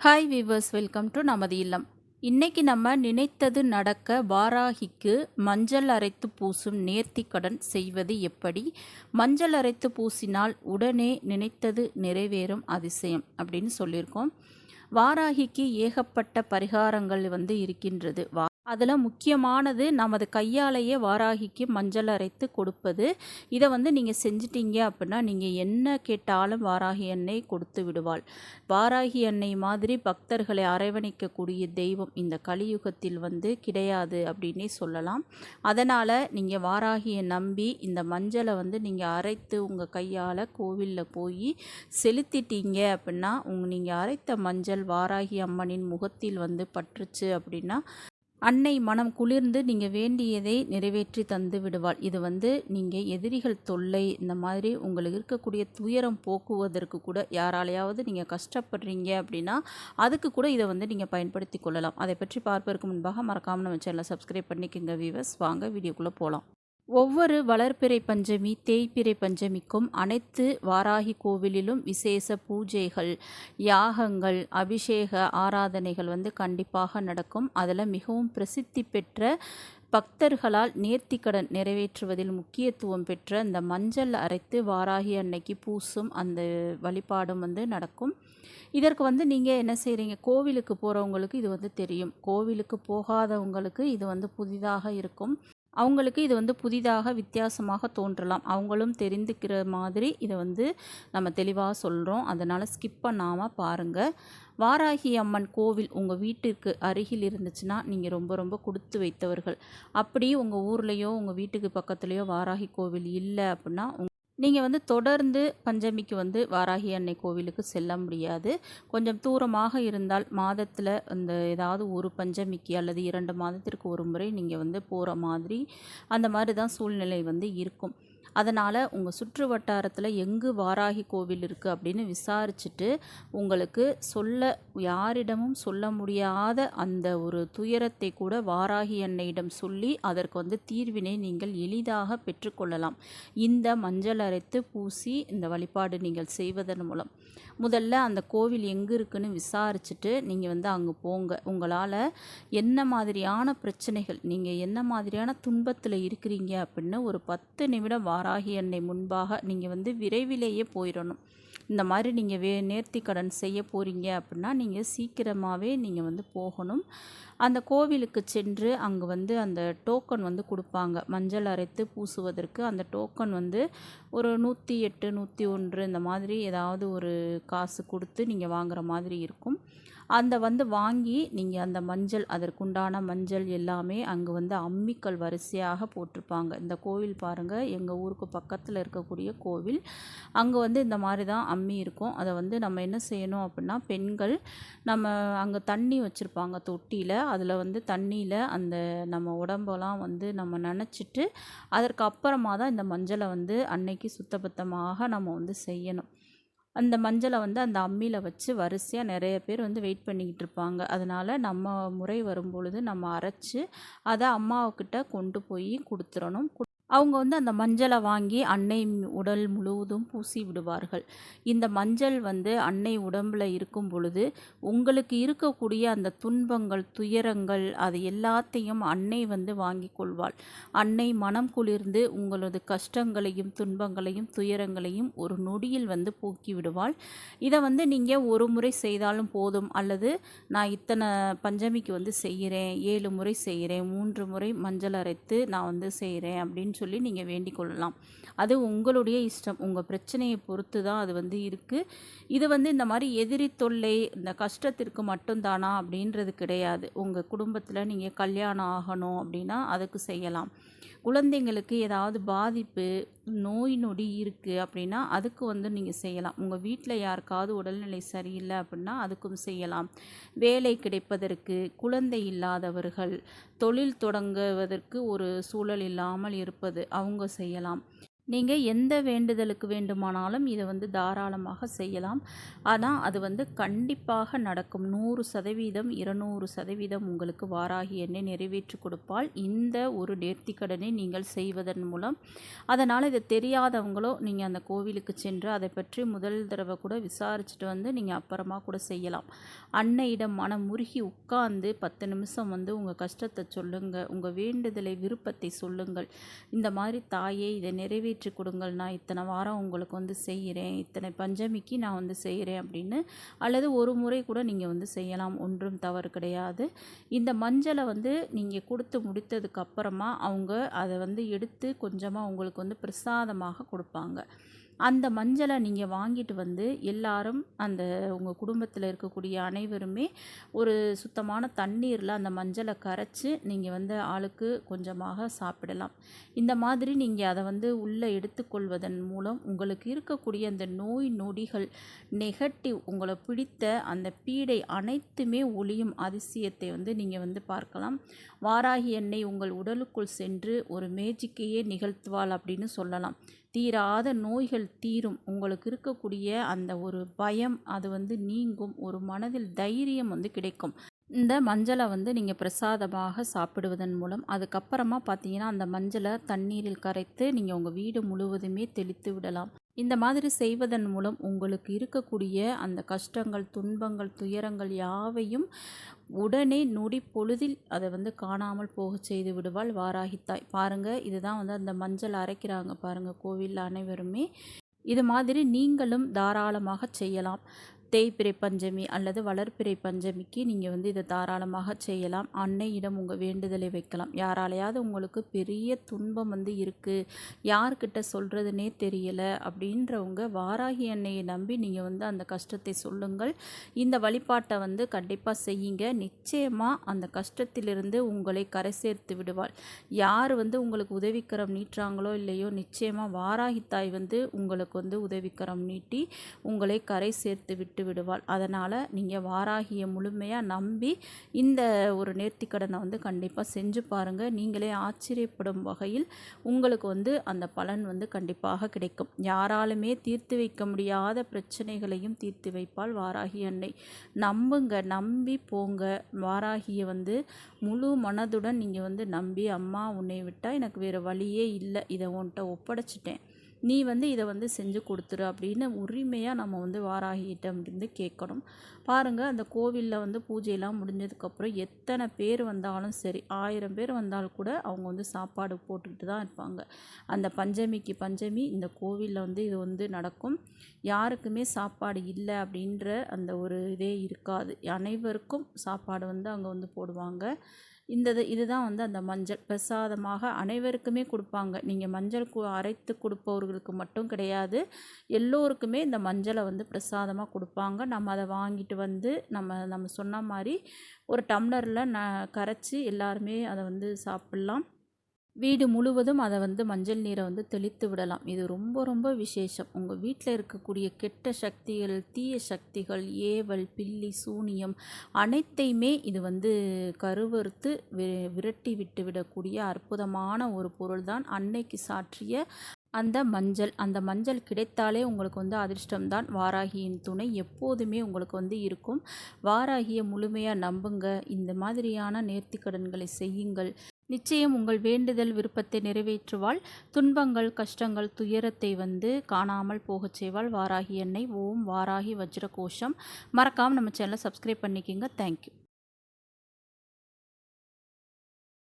Hi viewers welcome to நமது இல்லம். இன்னைக்கு நம்ம நினைத்தது நடக்க வாராகிக்கு மஞ்சள் அரைத்து பூசும் நேர்த்திக்கடன் செய்வது எப்படி? மஞ்சள் அரைத்து பூசினால் உடனே நினைத்தது நிறைவேறும் அதிசயம் அப்படின்னு சொல்லியிருக்கோம். வாராகிக்கு ஏகப்பட்ட பரிகாரங்கள் வந்து இருக்கின்றது. வா அதில் முக்கியமானது நமது கையாலேயே வாராகிக்கு மஞ்சள் அரைத்து கொடுப்பது. இதை வந்து நீங்கள் செஞ்சிட்டீங்க அப்படின்னா நீங்கள் என்ன கேட்டாலும் வாராகி எண்ணெய் கொடுத்து விடுவாள். வாராகி எண்ணெய் மாதிரி பக்தர்களை அரவணைக்கக்கூடிய தெய்வம் இந்த கலியுகத்தில் வந்து கிடையாது அப்படின்னே சொல்லலாம். அதனால் நீங்கள் வாராகியை நம்பி இந்த மஞ்சளை வந்து நீங்கள் அரைத்து உங்கள் கையால் கோவிலில் போய் செலுத்திட்டீங்க அப்படின்னா உங்க நீங்கள் அரைத்த மஞ்சள் வாராகி அம்மனின் முகத்தில் வந்து பற்றுச்சு அப்படின்னா அன்னை மனம் குளிர்ந்து நீங்கள் வேண்டியதை நிறைவேற்றி தந்து விடுவாள். இது வந்து நீங்கள் எதிரிகள் தொல்லை இந்த மாதிரி உங்களுக்கு இருக்கக்கூடிய துயரம் போக்குவதற்கு கூட யாராலையாவது நீங்கள் கஷ்டப்படுறீங்க அப்படின்னா அதுக்கு கூட இதை வந்து நீங்கள் பயன்படுத்தி கொள்ளலாம். அதை பற்றி பார்ப்பதற்கு முன்பாக மறக்காமல் நம்ம சேனலை சப்ஸ்கிரைப் பண்ணிக்கோங்க வீவர்ஸ் வாங்க வீடியோக்குள்ளே போகலாம் ஒவ்வொரு வளர்ப்பிறை பஞ்சமி தேய்பிறை பஞ்சமிக்கும் அனைத்து வாராகி கோவிலிலும் விசேஷ பூஜைகள் யாகங்கள் அபிஷேக ஆராதனைகள் வந்து கண்டிப்பாக நடக்கும். அதில் மிகவும் பிரசித்தி பெற்ற பக்தர்களால் நேர்த்திக்கடன் நிறைவேற்றுவதில் முக்கியத்துவம் பெற்ற இந்த மஞ்சள் அரைத்து வாராகி அன்னைக்கு பூசும் அந்த வழிபாடும் வந்து நடக்கும். இதற்கு வந்து நீங்கள் என்ன செய்கிறீங்க கோவிலுக்கு போகிறவங்களுக்கு இது வந்து தெரியும். கோவிலுக்கு போகாதவங்களுக்கு இது வந்து புதிதாக இருக்கும். அவங்களுக்கு இது வந்து புதிதாக வித்தியாசமாக தோன்றலாம். அவங்களும் தெரிந்துக்கிற மாதிரி இதை வந்து நம்ம தெளிவாக சொல்கிறோம் அதனால் ஸ்கிப் பண்ணாமல் பாருங்கள் வாராகி அம்மன் கோவில் உங்கள் வீட்டிற்கு அருகில் இருந்துச்சுன்னா நீங்கள் ரொம்ப ரொம்ப கொடுத்து வைத்தவர்கள். அப்படி உங்கள் ஊர்லேயோ உங்கள் வீட்டுக்கு பக்கத்துலேயோ வாராகி கோவில் இல்லை அப்படின்னா நீங்கள் வந்து தொடர்ந்து பஞ்சமிக்கு வந்து வாராகி அன்னை கோவிலுக்கு செல்ல முடியாது. கொஞ்சம் தூரமாக இருந்தால் மாதத்தில் அந்த ஏதாவது ஒரு பஞ்சமிக்கு அல்லது இரண்டு மாதத்திற்கு ஒரு முறை நீங்கள் வந்து போகிற மாதிரி அந்த மாதிரி தான் சூழ்நிலை வந்து இருக்கும். அதனால் உங்கள் சுற்று வட்டாரத்தில் எங்கு வாராகி கோவில் இருக்குது அப்படின்னு விசாரிச்சுட்டு உங்களுக்கு சொல்ல யாரிடமும் சொல்ல முடியாத அந்த ஒரு துயரத்தை கூட வாராகி அன்னையிடம் சொல்லி அதற்கு வந்து தீர்வினை நீங்கள் எளிதாக பெற்றுக்கொள்ளலாம். இந்த மஞ்சள் அரைத்து பூசி இந்த வழிபாடு நீங்கள் செய்வதன் மூலம். முதல்ல அந்த கோவில் எங்கே இருக்குன்னு விசாரிச்சுட்டு நீங்கள் வந்து அங்கே போங்க. உங்களால் என்ன மாதிரியான பிரச்சனைகள் நீங்கள் என்ன மாதிரியான துன்பத்தில் இருக்கிறீங்க அப்படின்னு ஒரு பத்து நிமிடம் வா வாராகி அன்னை முன்பாக நீங்கள் வந்து விரைவிலேயே போயிடணும். இந்த மாதிரி நீங்கள் வே நேர்த்தி கடன் செய்ய போகிறீங்க அப்படின்னா நீங்கள் சீக்கிரமாகவே நீங்கள் வந்து போகணும். அந்த கோவிலுக்கு சென்று அங்கே வந்து அந்த டோக்கன் வந்து கொடுப்பாங்க. மஞ்சள் அரைத்து பூசுவதற்கு அந்த டோக்கன் வந்து ஒரு நூற்றி எட்டு நூற்றி ஒன்று இந்த மாதிரி ஏதாவது ஒரு காசு கொடுத்து நீங்கள் வாங்குகிற மாதிரி இருக்கும். அந்த வந்து வாங்கி நீங்கள் அந்த மஞ்சள் அதற்குண்டான மஞ்சள் எல்லாமே அங்கே வந்து அம்மிக்கல் வரிசையாக போட்டிருப்பாங்க. இந்த கோவில் பாருங்கள் எங்கள் ஊருக்கு பக்கத்தில் இருக்கக்கூடிய கோவில். அங்கே வந்து இந்த மாதிரி தான் அம்மி இருக்கும். அதை வந்து நம்ம என்ன செய்யணும் அப்படின்னா பெண்கள் நம்ம அங்கே தண்ணி வச்சுருப்பாங்க தொட்டியில். அதில் வந்து தண்ணியில் அந்த நம்ம உடம்பெல்லாம் வந்து நம்ம நினச்சிட்டு அதற்கு அப்புறமா தான் இந்த மஞ்சளை வந்து அன்னைக்கு சுத்தபத்தமாக நம்ம வந்து செய்யணும். அந்த மஞ்சளை வந்து அந்த அம்மியில் வச்சு வரிசையாக நிறைய பேர் வந்து வெயிட் பண்ணிக்கிட்டு இருப்பாங்க. அதனால் நம்ம முறை வரும்பொழுது நம்ம அரைச்சி அதை அம்மாவுக்கிட்ட கொண்டு போய் கொடுத்துடணும் அவங்க வந்து அந்த மஞ்சளை வாங்கி அன்னை உடல் முழுவதும் பூசி விடுவார்கள். இந்த மஞ்சள் வந்து அன்னை உடம்பில் இருக்கும் பொழுது உங்களுக்கு இருக்கக்கூடிய அந்த துன்பங்கள் துயரங்கள் அது எல்லாத்தையும் அன்னை வந்து வாங்கி கொள்வாள். அன்னை மனம் குளிர்ந்து உங்களது கஷ்டங்களையும் துன்பங்களையும் துயரங்களையும் ஒரு நொடியில் வந்து போக்கி விடுவாள். இதை வந்து நீங்கள் ஒரு முறை செய்தாலும் போதும். அல்லது நான் இத்தனை பஞ்சமிக்கு வந்து செய்கிறேன் ஏழு முறை செய்கிறேன் மூன்று முறை மஞ்சள் அரைத்து நான் வந்து செய்கிறேன் அப்படின்னு சொல்லி நீங்கள் வேண்டிக் கொள்ளலாம். அது உங்களுடைய இஷ்டம். உங்கள் பிரச்சனையை பொறுத்து தான் அது வந்து இருக்குது இது வந்து இந்த மாதிரி எதிரி தொல்லை இந்த கஷ்டத்திற்கு மட்டும்தானா அப்படின்றது கிடையாது. உங்கள் குடும்பத்தில் நீங்கள் கல்யாணம் ஆகணும் அப்படின்னா அதுக்கு செய்யலாம். குழந்தைங்களுக்கு ஏதாவது பாதிப்பு நோய் நொடி இருக்குது அப்படின்னா அதுக்கு வந்து நீங்கள் செய்யலாம். உங்கள் வீட்டில் யாருக்காவது உடல்நிலை சரியில்லை அப்படின்னா அதுக்கும் செய்யலாம். வேலை கிடைப்பதற்கு குழந்தை இல்லாதவர்கள் தொழில் தொடங்குவதற்கு ஒரு சூழல் இல்லாமல் இருப்பது அவங்க செய்யலாம். நீங்கள் எந்த வேண்டுதலுக்கு வேண்டுமானாலும் இதை வந்து தாராளமாக செய்யலாம். ஆனால் அது வந்து கண்டிப்பாக நடக்கும். நூறு சதவீதம் இருநூறு சதவீதம் உங்களுக்கு வாராகி எண்ணெய் நிறைவேற்றி கொடுப்பால் இந்த ஒரு நேர்த்திக்கடனை நீங்கள் செய்வதன் மூலம். அதனால் இது தெரியாதவங்களோ நீங்கள் அந்த கோவிலுக்கு சென்று அதை பற்றி முதல் தடவை கூட விசாரிச்சுட்டு வந்து நீங்கள் அப்புறமா கூட செய்யலாம். அன்னையிடம் மனம் முருகி உட்கார்ந்து பத்து நிமிஷம் வந்து உங்கள் கஷ்டத்தை சொல்லுங்கள் உங்கள் வேண்டுதலை விருப்பத்தை சொல்லுங்கள். இந்த மாதிரி தாயே இதை நிறைவேற்றி கொடுங்கள். நான் இத்தனை வாரம் உங்களுக்கு வந்து செய்கிறேன். இத்தனை பஞ்சமிக்கு நான் வந்து செய்கிறேன் அப்படின்னு அல்லது ஒரு முறை கூட நீங்கள் வந்து செய்யலாம். ஒன்றும் தவறு கிடையாது. இந்த மஞ்சளை வந்து நீங்கள் கொடுத்து முடித்ததுக்கப்புறமா அவங்க அதை வந்து எடுத்து கொஞ்சமாக உங்களுக்கு வந்து பிரசாதமாக கொடுப்பாங்க. அந்த மஞ்சளை நீங்கள் வாங்கிட்டு வந்து எல்லாரும் அந்த உங்கள் குடும்பத்தில் இருக்கக்கூடிய அனைவருமே ஒரு சுத்தமான தண்ணீரில் அந்த மஞ்சளை கரைச்சி நீங்கள் வந்து ஆளுக்கு கொஞ்சமாக சாப்பிடலாம். இந்த மாதிரி நீங்கள் அதை வந்து உள்ளே எடுத்துக்கொள்வதன் மூலம் உங்களுக்கு இருக்கக்கூடிய அந்த நோய் நொடிகள் நெகட்டிவ் உங்களை பிடித்த அந்த பீடை அனைத்துமே ஒளியும் அதிசயத்தை வந்து நீங்கள் வந்து பார்க்கலாம். வாராகி எண்ணெய் உங்கள் உடலுக்குள் சென்று ஒரு மேஜிக்கையே நிகழ்த்துவாள் அப்படின்னு சொல்லலாம். தீராத நோய்கள் தீரும். உங்களுக்கு இருக்கக்கூடிய அந்த ஒரு பயம் அது வந்து நீங்கும். ஒரு மனதில் தைரியம் வந்து கிடைக்கும். இந்த மஞ்சளை வந்து நீங்கள் பிரசாதமாக சாப்பிடுவதன் மூலம் அதுக்கப்புறமா பார்த்தீங்கன்னா அந்த மஞ்சளை தண்ணீரில் கரைத்து நீங்கள் உங்கள் வீடு முழுவதுமே தெளித்து விடலாம். இந்த மாதிரி செய்வதன் மூலம் உங்களுக்கு இருக்கக்கூடிய அந்த கஷ்டங்கள் துன்பங்கள் துயரங்கள் யாவையும் உடனே நொடி பொழுதில் அதை வந்து காணாமல் போக செய்து விடுவாள் வாராகித்தாய். பாருங்கள் இதுதான் வந்து அந்த மஞ்சள் அரைக்கிறாங்க பாருங்கள் கோவிலில் அனைவருமே. இது மாதிரி நீங்களும் தாராளமாக செய்யலாம். தேய்பிறை பஞ்சமி அல்லது வளர்ப்பிறை பஞ்சமிக்கு நீங்கள் வந்து இதை தாராளமாக செய்யலாம். அன்னையிடம் உங்கள் வேண்டுதலை வைக்கலாம். யாராலையாவது உங்களுக்கு பெரிய துன்பம் வந்து இருக்குது யார்கிட்ட சொல்கிறதுனே தெரியலை அப்படின்றவங்க வாராகி அன்னையை நம்பி நீங்கள் வந்து அந்த கஷ்டத்தை சொல்லுங்கள். இந்த வழிபாட்டை வந்து கண்டிப்பாக செய்யுங்க. நிச்சயமாக அந்த கஷ்டத்திலிருந்து உங்களை கரை சேர்த்து விடுவாள். யார் வந்து உங்களுக்கு உதவிக்கரம் நீட்டுறாங்களோ இல்லையோ நிச்சயமாக வாராகி தாய் வந்து உங்களுக்கு வந்து உதவிக்கரம் நீட்டி உங்களை கரை சேர்த்து விட்டு விட்டு விடுவாள் அதனால் நீங்கள் வாராகிய முழுமையாக நம்பி இந்த ஒரு நேர்த்திக்கடனை வந்து கண்டிப்பாக செஞ்சு பாருங்கள் நீங்களே ஆச்சரியப்படும் வகையில் உங்களுக்கு வந்து அந்த பலன் வந்து கண்டிப்பாக கிடைக்கும். யாராலுமே தீர்த்து வைக்க முடியாத பிரச்சனைகளையும் தீர்த்து வைப்பாள் வாராகி அன்னை. நம்புங்க நம்பி போங்க. வாராகியை வந்து முழு மனதுடன் நீங்கள் வந்து நம்பி அம்மா உன்னை விட்டால் எனக்கு வேறு வழியே இல்லை. இதை உன்கிட்ட ஒப்படைச்சிட்டேன். நீ வந்து இதை வந்து செஞ்சு கொடுத்துரு அப்படின்னு உரிமையாக நம்ம வந்து வாராகிட்டம் இருந்து கேட்கணும். பாருங்கள் அந்த கோவிலில் வந்து பூஜையெல்லாம் முடிஞ்சதுக்கப்புறம் எத்தனை பேர் வந்தாலும் சரி ஆயிரம் பேர் வந்தாலும் கூட அவங்க வந்து சாப்பாடு போட்டுக்கிட்டு தான் இருப்பாங்க. அந்த பஞ்சமிக்கு பஞ்சமி இந்த கோவிலில் வந்து இது வந்து நடக்கும். யாருக்குமே சாப்பாடு இல்லை அப்படின்ற அந்த ஒரு இதே இருக்காது. அனைவருக்கும் சாப்பாடு வந்து அங்கே வந்து போடுவாங்க. இந்த இது இதுதான் வந்து அந்த மஞ்சள். பிரசாதமாக அனைவருக்குமே கொடுப்பாங்க. நீங்கள் மஞ்சள் கு அரைத்து கொடுப்பவர்களுக்கு மட்டும் கிடையாது. எல்லோருக்குமே இந்த மஞ்சளை வந்து பிரசாதமாக கொடுப்பாங்க. நம்ம அதை வாங்கிட்டு வந்து நம்ம நம்ம சொன்ன மாதிரி ஒரு டம்ளரில் ந கரைச்சி எல்லாருமே அதை வந்து சாப்பிட்லாம். வீடு முழுவதும் அதை வந்து மஞ்சள் நீரை வந்து தெளித்து விடலாம். இது ரொம்ப ரொம்ப விசேஷம். உங்கள் வீட்டில் இருக்கக்கூடிய கெட்ட சக்திகள் தீய சக்திகள் ஏவல் பில்லி சூனியம் அனைத்தையுமே இது வந்து கருவறுத்து விரட்டி விட்டு விடக்கூடிய அற்புதமான ஒரு பொருள் தான் அன்னைக்கு சாற்றிய அந்த மஞ்சள். அந்த மஞ்சள் கிடைத்தாலே உங்களுக்கு வந்து அதிர்ஷ்டம்தான். வாராகியின் துணை எப்போதுமே உங்களுக்கு வந்து இருக்கும். வாராகியை முழுமையாக நம்புங்க. இந்த மாதிரியான நேர்த்திக்கடன்களை செய்யுங்கள். நிச்சயம் உங்கள் வேண்டுதல் விருப்பத்தை நிறைவேற்றுவாள். துன்பங்கள் கஷ்டங்கள் துயரத்தை வந்து காணாமல் போகச் செய்வாள். வாராகி எண்ணெய். ஓம் வாராகி வஜ்ர கோஷம் மறக்காமல் நம்ம சேனலை சப்ஸ்கிரைப் பண்ணிக்கிங்க. தேங்க்யூ